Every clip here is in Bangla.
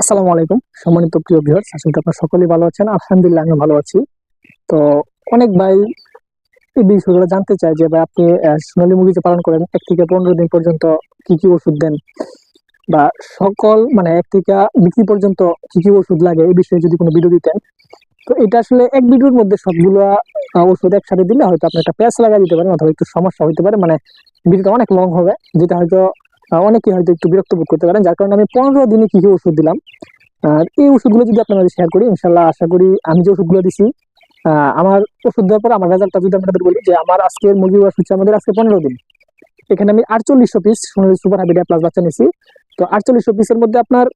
আসসালামু আলাইকুম। সম্মানিত প্রিয় ভিউয়ার্স আশা করি আপনারা সকলেই ভালো আছেন। আলহামদুলিল্লাহ আমি ভালো আছি। তো অনেক ভাই এই বিষয়গুলো জানতে চায় যে, ভাই আপনি সোনালী মুরগি যে পালন করেন, এক থেকে পনেরো দিন পর্যন্ত কি কি ওষুধ দেন? বা সকল মানে এক থেকে বিক্রি পর্যন্ত কি কি ওষুধ লাগে, এই বিষয়ে যদি কোনো ভিডিও দিতেন। তো এটা আসলে এক ভিডিওর মধ্যে সবগুলো ওষুধ একসাথে দিলে হয়তো আপনি একটা প্যাচ লাগা দিতে পারেন, অথবা একটু সমস্যা হতে পারে। মানে ভিডিওটা অনেক লং হবে, যেটা হয়তো অনেকে হয়তো একটু বিরক্ত বোধ করতে পারেন, যার কারণে আমি পনেরো দিনে কি কি ওষুধ দিলাম। আর এই ওষুধগুলো যদি আপনাদের শেয়ার করি ইনশাল্লাহ আশা করি আমি যে ওষুধগুলো দিছি আমার ওষুধ দেওয়ার পর আমার রেজাল্টটা যদি আপনাদের বলি যে আমার আজকের মুরগি ওয়াশ হচ্ছে আমাদের আজকে পনেরো দিন। এখানে আমি আটচল্লিশশো পিস সোনালি সুপার হাবিডিয়া প্লাস বাচ্চা নিছি। তো আটচল্লিশশো পিসের মধ্যে আপনার,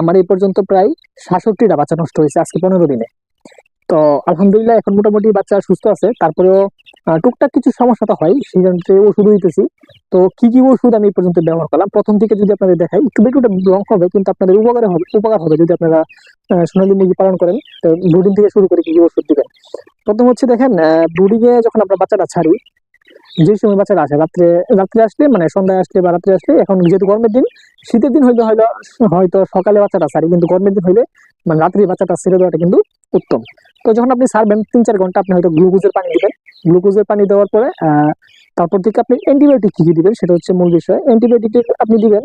আমার এই পর্যন্ত প্রায় সাতষট্টিটা বাচ্চা নষ্ট হয়েছে আজকে পনেরো দিনে। তো আলহামদুলিল্লাহ এখন মোটামুটি বাচ্চা সুস্থ আছে। তারপরেও টুকটাক কিছু সমস্যা তো হয়, সেই জন্য ওষুধ দিতেছি। তো কি কি ওষুধ আমি এই পর্যন্ত ব্যবহার করলাম? প্রথম থেকে যদি আপনাদের দেখাই, একটু একটু লং হবে, কিন্তু আপনাদের উপকারে হবে, উপকার হবে যদি আপনারা সোনালী মুরগি পালন করেন। তো ব্রুডিং থেকে শুরু করে কি কি ওষুধ দিবেন। প্রথম হচ্ছে দেখেন ব্রুডিং এ যখন আমরা বাচ্চাটা ছাড়ি, যে সময় বাচ্চারা আসে, রাত্রে রাত্রে আসলে মানে সন্ধ্যায় আসলে বা রাত্রে আসলে, এখন যেহেতু গরমের দিন, শীতের দিন হইলে হয়তো হয়তো সকালে বাচ্চাটা ছাড়ি, কিন্তু গরমের দিন হইলে মানে রাত্রি বাচ্চাটা ছেড়ে দেওয়াটা কিন্তু উত্তম। তো যখন আপনি সারবেন তিন চার ঘণ্টা, আপনি হয়তো গ্লুকোজের পানি দিবেন। গ্লুকোজের পানি দেওয়ার পরে তারপর থেকে আপনি অ্যান্টিবায়োটিক কি কি দিবেন সেটা হচ্ছে মূল বিষয়। অ্যান্টিবায়োটিক আপনি দিবেন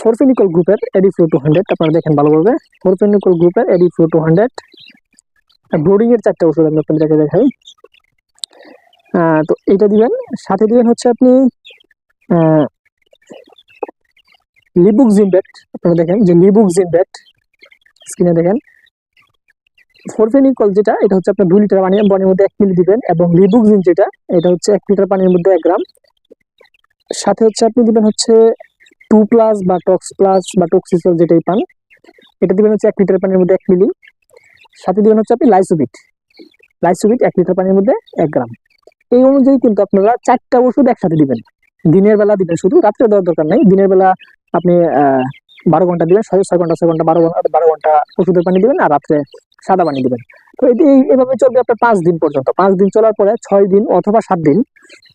ফোরফেনিকল গ্রুপের এডি ফ্লো টু হান্ড্রেড আপনারা দেখেন ভালোভাবে। ফোরফেনিকল গ্রুপের এডি ফ্লো টু হান্ড্রেড ব্রোডিং এর চারটা ওষুধ আমি আপনাদেরকে দেখাই। তো এটা দিবেন, সাথে দিবেন হচ্ছে আপনি লিবুক জিমবেট আপনারা দেখেন যে লিবুক জিমবেট স্ক্রিনে দেখেন ফোরফেনিকল যেটা, এটা হচ্ছে আপনার দুই লিটার পানি পানির মধ্যে এক মিলি দিবেন এবং লিবুক জিন যেটা, এটা হচ্ছে এক লিটার পানির মধ্যে এক গ্রাম। সাথে হচ্ছে আপনি দিবেন হচ্ছে টু প্লাস বা টক্স প্লাস বা টক্সিসল যেটাই পান, এটা দিবেন হচ্ছে এক লিটার পানির মধ্যে এক মিলি। সাথে দিবেন হচ্ছে আপনি লাইসোবিট লাইসোবিট এক লিটার পানির মধ্যে এক গ্রাম। এই অনুযায়ী কিন্তু আপনারা চারটা ওষুধ একসাথে দিবেন। দিনের বেলা দিবেন শুধু, রাত্রে দেওয়ার দরকার নাই। দিনের বেলা আপনি বারো ঘণ্টা দিবেন ছয় ছয় ঘণ্টা ছয় ঘণ্টা, বারো ঘণ্টা বারো ঘণ্টা ওষুধের পানি দিবেন আর রাত্রে সাদা পানি দিবেন। তো এটি এই- এভাবে চলবে আপনার পাঁচ দিন পর্যন্ত। পাঁচ দিন চলার পরে ছয় দিন অথবা সাত দিন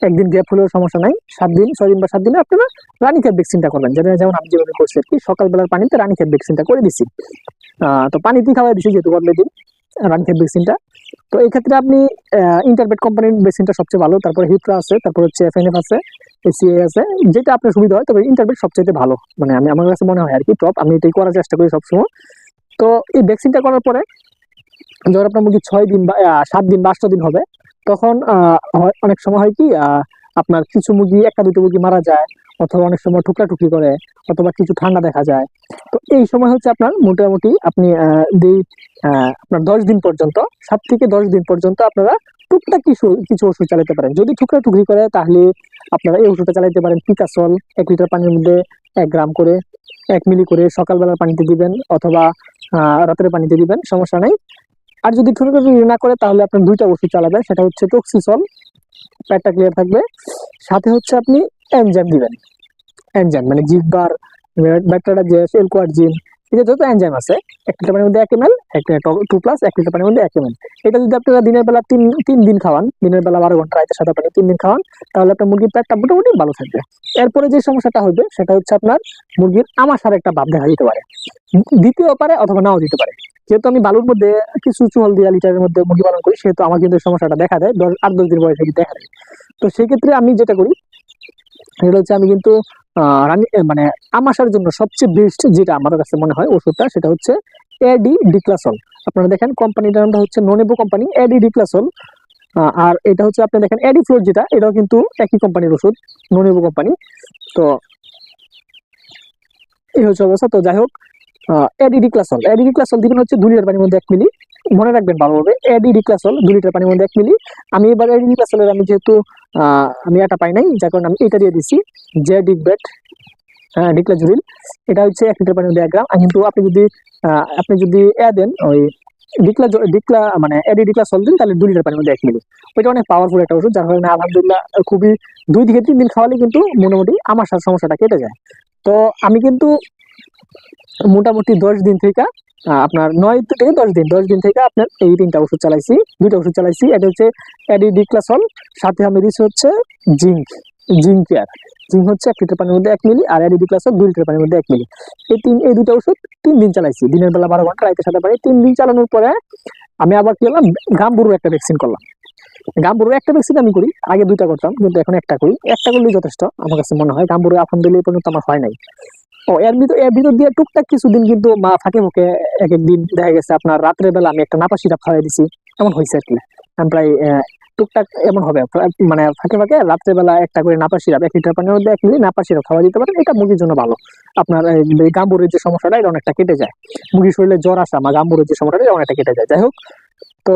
একদিন গ্যাপ হলেও সমস্যা নাই সাত দিন ছয় দিন বা সাত দিনে আপনারা রানীক্ষেত ভ্যাকসিনটা করবেন। যেটা যেমন আমি যেভাবে করছি আর কি সকালবেলার পানিতে রানীক্ষেত ভ্যাকসিনটা করে আহ, তো পানিতেই খাওয়াই দিছি যেহেতু দিন রানীক্ষেত ভ্যাকসিনটা তো এই ক্ষেত্রে আপনি ইন্টারবেট কোম্পানির ভ্যাকসিনটা সবচেয়ে ভালো তারপরে হিপ্রা আছে তারপর হচ্ছে এফএনএফ আছে এসিএ আছে যেটা আপনার সুবিধা হয় তবে ইন্টারবেট সবচেয়ে ভালো। মানে আমি আমার কাছে মনে হয় আর কি টপ আমি এটাই করার চেষ্টা করি সবসময়। তো এই ভ্যাকসিনটা করার পরে যখন আপনার মুরগি ছয় দিন বা সাত দিন বা আট দিন হবে, তখন অনেক সময় হয় কি আপনার কিছু মুরগি, একটা দুটো মুরগি মারা যায়, অথবা অনেক সময় টুকরা টুকরি করে, অথবা কিছু ঠান্ডা দেখা যায়। তো এই সময় হচ্ছে আপনার মোটামুটি আপনি আপনার দশ দিন পর্যন্ত, সাত থেকে দশ দিন পর্যন্ত আপনারা টুকটাক কিছু কিছু ওষুধ চালাতে পারেন। যদি টুকরা টুকরি করে, তাহলে আপনারা এই ওষুধটা চালাতে পারেন পিকাসল এক লিটার পানির মধ্যে এক গ্রাম করে, এক মিলি করে সকালবেলার পানিতে দিবেন, অথবা রাতের পানিতে দিবেন, সমস্যা নেই। আর যদি ছোট ছোট না করে, তাহলে আপনার দুইটা ওষুধ চালাবেন, সেটা হচ্ছে টক্সিসল পেটটা ক্লিয়ার থাকবে। সাথে হচ্ছে আপনি এনজাইম দিবেন। এনজাইম মানে জিগবার ব্যাকটেরিয়া যে এলকোয়ার জিন এই যে যত এনজাইম আছে, এক লিটার পানির মধ্যে এক এম এল এক টু প্লাস এক লিটার পানির মধ্যে এক এম এল এটা যদি আপনারা দিনের বেলা তিন তিন দিন খাওয়ান, দিনের বেলা বারো ঘণ্টা, রাইতে সাদা পানি তিন দিন খাওয়ান, তাহলে আপনার মুরগির পেটটা মোটামুটি ভালো থাকবে। এরপরে যে সমস্যাটা হবে সেটা হচ্ছে আপনার মুরগির আমাশার একটা ভাব দেখা দিতে পারে। দিতেও পারে অথবা নাও দিতে পারে। যেহেতু আমি বালুর মধ্যে কিছু চুল দিয়া লিটারের মধ্যে মুরগি পালন করি, সেহেতু আমার কিন্তু সমস্যাটা দেখা দেয়। দশ, আট, দশ দিন বয়সে দেখা দেয়। তো সেক্ষেত্রে আমি যেটা করি, সেটা হচ্ছে আমি কিন্তু মানে আমাশার জন্য সবচেয়ে বেস্ট যেটা আমার কাছে মনে হয় ওষুধটা, সেটা হচ্ছে এডি ডিক্লাসল আপনারা দেখেন কোম্পানিটার নামটা হচ্ছে নোনেবো কোম্পানি, এডি ডিক্লাসল আর এটা হচ্ছে আপনি দেখেন এডি ফ্লোর যেটা, এটাও কিন্তু একই কোম্পানির ওষুধ, নোনেবো কোম্পানি। তো এই হচ্ছে অবস্থা। তো যাই হোক এডিডি ক্লাসল এডিডি ক্লাসল দিবেন হচ্ছে দুই লিটার পানির মধ্যে এক মিলি। মনে রাখবেন ভালোভাবে এডিডি ক্লাসল দুই লিটার পানির মধ্যে এক মিলি। আমি এবার এডিডি ক্লাসলের আমি যেহেতু আমি এটা পাই নাই, যার কারণে আমি এটা দিয়ে দিছি। জে ডিকবেট হ্যাঁ ডিক্লাজুরিল এটা হচ্ছে এক লিটার পানির মধ্যে এক গ্রাম। কিন্তু আপনি যদি আপনি যদি এ দেন, ওই ডিক্লা ডিক্লা মানে এডি ডিক্লা সল দিন তাহলে দুই লিটার পানির মধ্যে এক মিলি। ওইটা অনেক পাওয়ারফুল একটা ওষুধ, যার কারণে আলহামদুলিল্লাহ খুবই দুই থেকে তিন দিন খাওয়ালে কিন্তু মোটামুটি আমার সমস্যাটা কেটে যায়। তো আমি কিন্তু মোটামুটি দশ দিন থেকে আপনার নয় থেকে দশ দিন দশ দিন থেকে আপনার এই তিনটা ওষুধ চালাইছি, দুইটা ওষুধ চালাইছি, এটা হচ্ছে অ্যাডিডিক্লাসল সাথে আমি দিচ্ছি হচ্ছে জিঙ্ক জিঙ্ক কেয়ার। জিঙ্ক হচ্ছে এক লিটার পানির মধ্যে এক মিলি আর এডিবি ক্লাস দুই লিটার পানির মধ্যে এক মিলি। এই তিন, এই দুটো ওষুধ তিন দিন চালাইছি, দিনের বেলা বারো ঘণ্টা রাইতে সাথে পানি তিন দিন চালানোর পরে আমি আবার কি করলাম গাম্বুরুর একটা ভ্যাকসিন করলাম। গাম্বুরুর একটা ভ্যাকসিন আমি করি, আগে দুইটা করতাম, কিন্তু এখন একটা করি। একটা করলেই যথেষ্ট, আমার কাছে মনে হয় গাম্বুরু এই পর্যন্ত আমার হয় নাই। ও, এর ভিতর এর ভিতর দিয়ে টুকটাক কিছুদিন কিন্তু মা ফাঁকে মুখে এক একদিন দেখা গেছে আপনার রাত্রের বেলা আমি একটা নাপা সিরাপ খাওয়াই দিছি। এমন হয়েছে আর কি। প্রায় টুকটাক এমন হবে। মানে ফাঁকে ফাঁকে রাত্রের বেলা একটা করে এক লিটার পানির মধ্যে এক খাওয়া দিতে পারেন। এটা মুরগির জন্য ভালো। আপনার এই গাম্বুরের যে সমস্যাটা, এটা অনেকটা কেটে যায়। মুরগির শরীরে জ্বর আসা বা গাম্বুরের যে সমস্যাটা, এটা অনেকটা কেটে যায়। যাই হোক, তো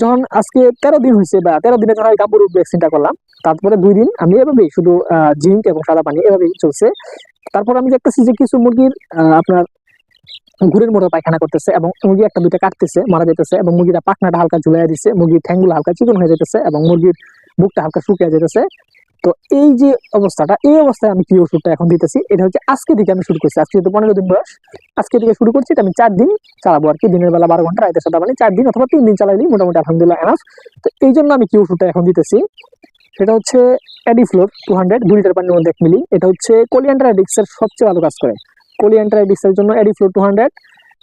যখন আজকে তেরো দিন হয়েছে বা তেরো দিনে যখন গাম্বুর ভ্যাকসিনটা করলাম, তারপরে দুই দিন আমি এভাবেই শুধু জিঙ্ক এবং সাদা পানি এভাবেই চলছে। তারপর আমি দেখতেছি যে কিছু মুরগির আপনার ঘুরের মতো পায়খানা করতেছে এবং মুরগি একটা দুইটা কাটতেছে, মারা যেতেছে এবং মুরগিটা পাখনাটা হালকা ঝুলাই দিচ্ছে মুরগির ঠ্যাংগুলো হালকা চিকন হয়ে যেতেছে এবং মুরগির বুকটা হালকা শুকিয়ে যেতেছে তো এই যে অবস্থাটা, এই অবস্থায় আমি কি ওষুধটা এখন দিতেছি, এটা হচ্ছে আজকে থেকে আমি শুরু করছি। আজকে যেহেতু পনেরো দিন বয়স, আজকে থেকে শুরু করছি, এটা আমি চার দিন চালাবো আর কি। দিনের বেলা বারো ঘণ্টা রাইতে সাদা মানে চার দিন অথবা তিন দিন চালাইলি মোটামুটি আলহামদুলিল্লাহ এনাফ তো এই জন্য আমি কি ওষুধটা এখন দিতেছি সেটা হচ্ছে অ্যাডিফ্লোর টু হান্ড্রেড দুই লিটার পানির মধ্যে এক মিলি। এটা হচ্ছে কোলিয়ান্ডার অ্যাডিক্সের সবচেয়ে ভালো কাজ করে। কোলিয়ান্ডার অ্যাডিক্সের জন্য অ্যাডিফ্লোর টু হান্ড্রেড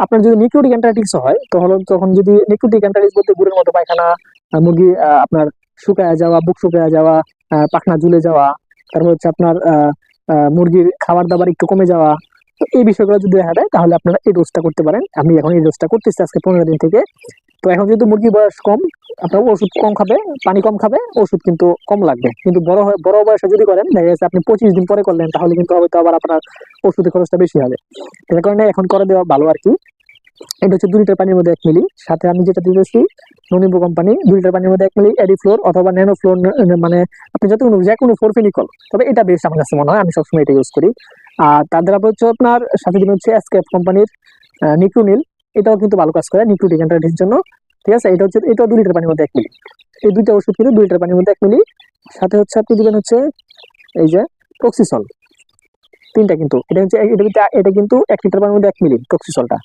আপনার যদি নিক্রোটিক অ্যান্টারাইটিক্স হয় তাহলে তখন যদি নিক্রোটিক অ্যান্টারাইটিস বলতে গুড়ের মতো পায়খানা মুরগি আপনার শুকায় যাওয়া, বুক শুকায় যাওয়া পাখনা ঝুলে যাওয়া, তারপর হচ্ছে আপনার মুরগির খাবার দাবার একটু কমে যাওয়া এই বিষয়গুলো যদি দেখা দেয়, তাহলে আপনারা এই ডোজটা করতে পারেন। আমি এখন এই ডোজটা করতেছি আজকে পনেরো দিন থেকে। তো এখন যেহেতু মুরগির বয়স কম, আপনার ওষুধ কম খাবে, পানি কম খাবে, ওষুধ কিন্তু কম লাগবে। কিন্তু বড় হয়, বড় বয়সে যদি করেন, দেখা যাচ্ছে আপনি পঁচিশ দিন পরে করলেন, তাহলে কিন্তু হয়তো আবার আপনার ওষুধের খরচটা বেশি হবে। এর কারণে এখন করে দেওয়া ভালো আর কি। এটা হচ্ছে দুই লিটার পানির মধ্যে এক মিলি। সাথে আমি যেটা দিতেছি ননিম্বু কোম্পানি দুই লিটার পানির মধ্যে এক মিলি এডি ফ্লোর অথবা ন্যানো ফ্লোর মানে আপনি যত কোনো যে কোনো ফোরফেনিকল তবে এটা বেশ আমার কাছে মনে হয়, আমি সবসময় এটা ইউজ করি। আর তাদের আবার হচ্ছে আপনার সাথে দিন হচ্ছে এসকেপ কোম্পানির নিক্রোনিল এটাও কিন্তু ভালো কাজ করে নিক্রো অ্যান্টারাইটিসের জন্য। ঠিক আছে? এটা হচ্ছে এটাও দুই লিটার পানির মধ্যে এক মিলি। এই দুইটা ওষুধ কিন্তু দুই লিটার পানির মধ্যে এক মিলি। সাথে হচ্ছে আপনি দিবেন হচ্ছে এই যে টক্সিসল তিনটা কিন্তু এটা হচ্ছে এটা কিন্তু এটা কিন্তু এক লিটার পানির মধ্যে এক মিলি টক্সিসলটা।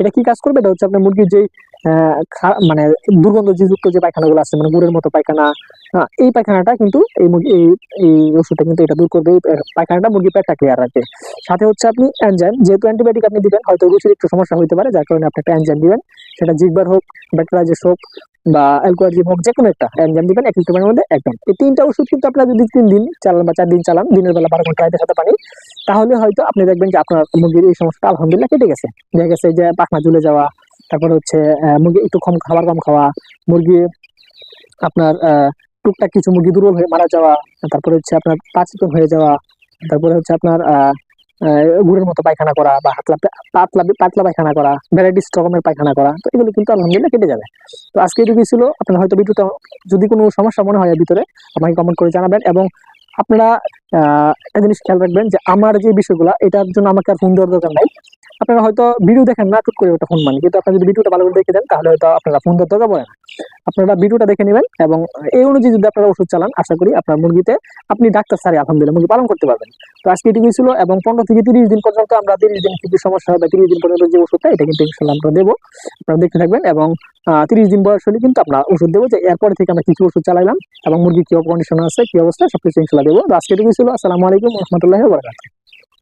এটা কি কাজ করবে? এটা হচ্ছে আপনার মুরগির যে মানে দুর্গন্ধ যুক্ত যে পায়খানাগুলো আছে মানে গুড়ের মতো পায়খানা হ্যাঁ, এই পায়খানাটা কিন্তু এই মুরগি এই এই ওষুধটা কিন্তু এটা দূর করবে পায়খানাটা মুরগির পেটটা ক্লিয়ার রাখবে। সাথে হচ্ছে আপনি এনজাইম যেহেতু অ্যান্টিবায়োটিক আপনি দিবেন হয়তো রুচির একটু সমস্যা হতে পারে যার কারণে আপনি একটা এনজাইম দিবেন। সেটা জিগবার হোক ব্যাকটেরাইজিস হোক বা অ্যালকোয়াজিম হোক যে কোনো একটা এনজাইম দিবেন এক লিটার পানির মধ্যে একদম। এই তিনটা ওষুধ কিন্তু আপনারা যদি তিন দিন চালান বা চার দিন চালান দিনের বেলা বারো ঘণ্টা সাথে পানি তাহলে হয়তো আপনি দেখবেন যে আপনার মুরগির এই সমস্যাটা আলহামদুলিল্লাহ কেটে গেছে। দেখা গেছে যে পাখনা ঝুলে যাওয়া, তারপর হচ্ছে মুরগি একটু কম খাবার কম খাওয়া, মুরগি আপনার টুকটাক কিছু মুরগি দুর্বল হয়ে মারা যাওয়া, তারপরে হচ্ছে আপনার পাচিকন হয়ে যাওয়া, তারপরে হচ্ছে আপনার গুড়ের মতো পায়খানা করা বা হাতলা, পাতলা পাতলা পায়খানা করা ভ্যারাইটিস রকমের পায়খানা করা, তো এগুলো কিন্তু আলহামদুলিল্লাহ কেটে যাবে। তো আজকে এটুকু ছিল, আপনার হয়তো ভিডিওটা যদি কোনো সমস্যা মনে হয় ভিতরে, আমাকে কমেন্ট করে জানাবেন এবং আপনারা একটা জিনিস খেয়াল রাখবেন যে আমার যে বিষয়গুলো, এটার জন্য আমাকে আর ফোন দেওয়ার দরকার নাই। আপনারা হয়তো ভিডিও দেখেন না টুট করে ওটা ফোন মানে কিন্তু আপনারা যদি ভিডিওটা ভালো করে দেখে দেন, তাহলে হয়তো আপনারা ফোন দেওয়ার দরকার পড়ে না। আপনারা ভিডিওটা দেখে নেবেন এবং এই অনুযায়ী যদি আপনারা ওষুধ চালান, আশা করি আপনার মুরগিতে আপনি ডাক্তার সারি আলহামদুলিল্লাহ মুরগি পালন করতে পারবেন। তো আজকে এটুকুই ছিল এবং পনেরো থেকে তিরিশ দিন পর্যন্ত আমরা তিরিশ দিন কিছু সমস্যা হবে, তিরিশ দিন পর্যন্ত যে ওষুধটা, এটা কিন্তু ইনশাল্লাহ আমরা দেবো। আপনারা দেখতে থাকবেন এবং তিরিশ দিন বয়স হলে কিন্তু আমরা ওষুধ দেবো যে এরপরে থেকে আমরা কিছু ওষুধ চালাইলাম এবং মুরগি কি কন্ডিশন আছে কি অবস্থা, সবকিছু ইনশাল্লাহ দেবো। তো আজকে এটুকুই ছিল। আসসালামু আলাইকুম রহমতুল্লাহ বরকাত